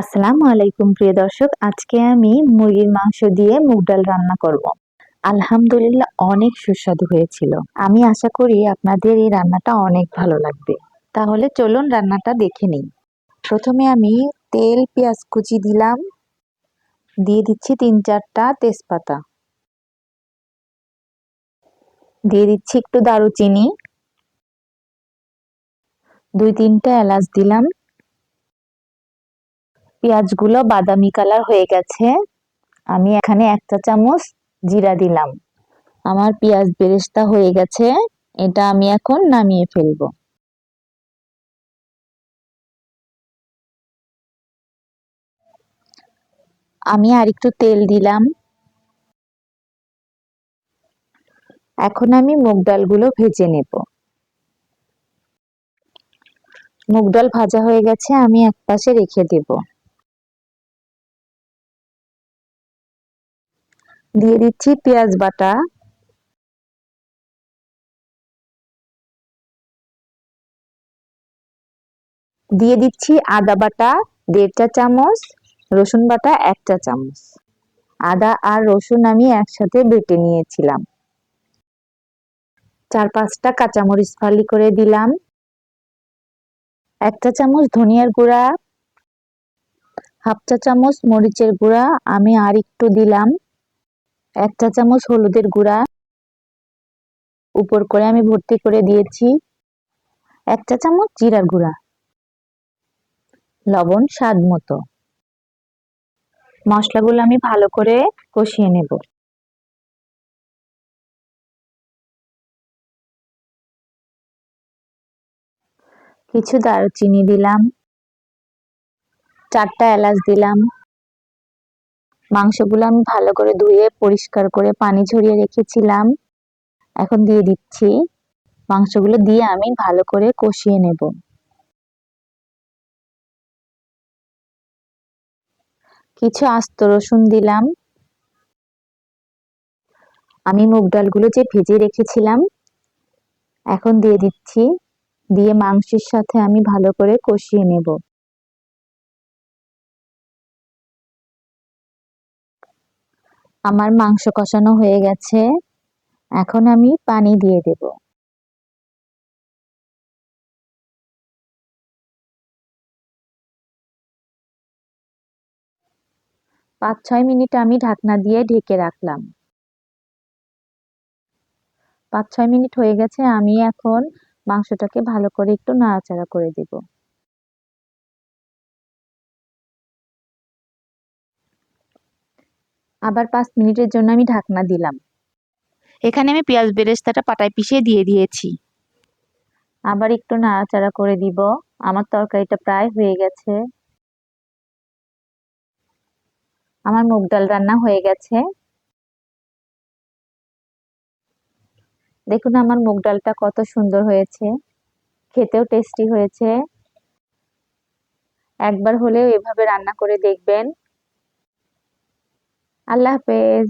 আসসালামু আলাইকুম, প্রিয় দর্শক। আজকে আমি মুরগির মাংস দিয়ে মুগ ডাল রান্না করব। আলহামদুলিল্লাহ অনেক সুস্বাদু হয়েছিল। আমি আশা করি আপনাদের এই রান্নাটা অনেক ভালো লাগবে। তাহলে চলুন রান্নাটা দেখে নিই। প্রথমে আমি তেল, পেঁয়াজ কুচি দিলাম। দিয়ে দিচ্ছি তিন চারটা তেজপাতা। দিয়ে দিচ্ছি একটু দারুচিনি। দুই তিনটা এলাচ দিলাম। পেঁয়াজগুলো বাদামি কালার হয়ে গেছে। আমি এখানে একটা চামচ জিরা দিলাম। আমার পেঁয়াজ বেরেস্তা হয়ে গেছে। এটা আমি এখন নামিয়ে ফেলব। আমি আর একটু তেল দিলাম। এখন আমি মুগ ডালগুলো ভেজে নেব। মুগ ডাল ভাজা হয়ে গেছে, আমি এক পাশে রেখে দেবো। দিয়ে দিচ্ছি পেঁয়াজ বাটা। দিয়ে দিচ্ছি আদা বাটা দেড় চা চামচ, রসুন বাটা এক চা চামচ। আদা আর রসুন আমি একসাথে বেটে নিয়েছিলাম। চার পাঁচটা কাঁচামরিচ ফালি করে দিলাম। একটা চামচ ধনিয়ার গুঁড়া, হাফ চা চামচ মরিচের গুঁড়া আমি আর একটু দিলাম। এক চা চামচ হলুদের গুঁড়া, উপর করে আমি ভর্তি করে দিয়েছি এক চা চামচ জিরার গুঁড়া, লবণ স্বাদ মতো। মশলাগুলো আমি ভালো করে কষিয়ে নেব। কিছু দারুচিনি দিলাম, চারটা এলাচ দিলাম। মাংসগুলো আমি ভালো করে ধুয়ে, পরিষ্কার করে পানি ঝরিয়ে রেখেছিলাম। এখন দিয়ে দিচ্ছি। মাংসগুলো দিয়ে আমি ভালো করে কষিয়ে নেব। কিছু আস্ত রসুন দিলাম। আমি মুগ ডালগুলো যে ভেজে রেখেছিলাম, এখন দিয়ে দিচ্ছি। দিয়ে মাংসের সাথে আমি ভালো করে কষিয়ে নেব। আমার মাংস কষানো হয়ে গেছে। এখন আমি পানি দিয়ে দেব। পাঁচ ছয় মিনিট আমি ঢাকনা দিয়ে ঢেকে রাখলাম। পাঁচ ছয় মিনিট হয়ে গেছে, আমি এখন মাংসটাকে ভালো করে একটু নাড়াচাড়া করে দেব। আবার পাঁচ মিনিটের জন্য আমি ঢাকনা দিলাম। এখানে আমি পেঁয়াজ বেরেস্তাটা পাটায় পিষে দিয়ে দিয়েছি। আবার একটু নাড়াচাড়া করে দিব। আমার তরকারিটা প্রায় হয়ে গেছে। আমার মুগ ডাল রান্না হয়ে গেছে। দেখুন আমার মুগ ডালটা কত সুন্দর হয়েছে। খেতেও টেস্টি হয়েছে। একবার হলেও এভাবে রান্না করে দেখবেন। আল্লাহ হাফেজ।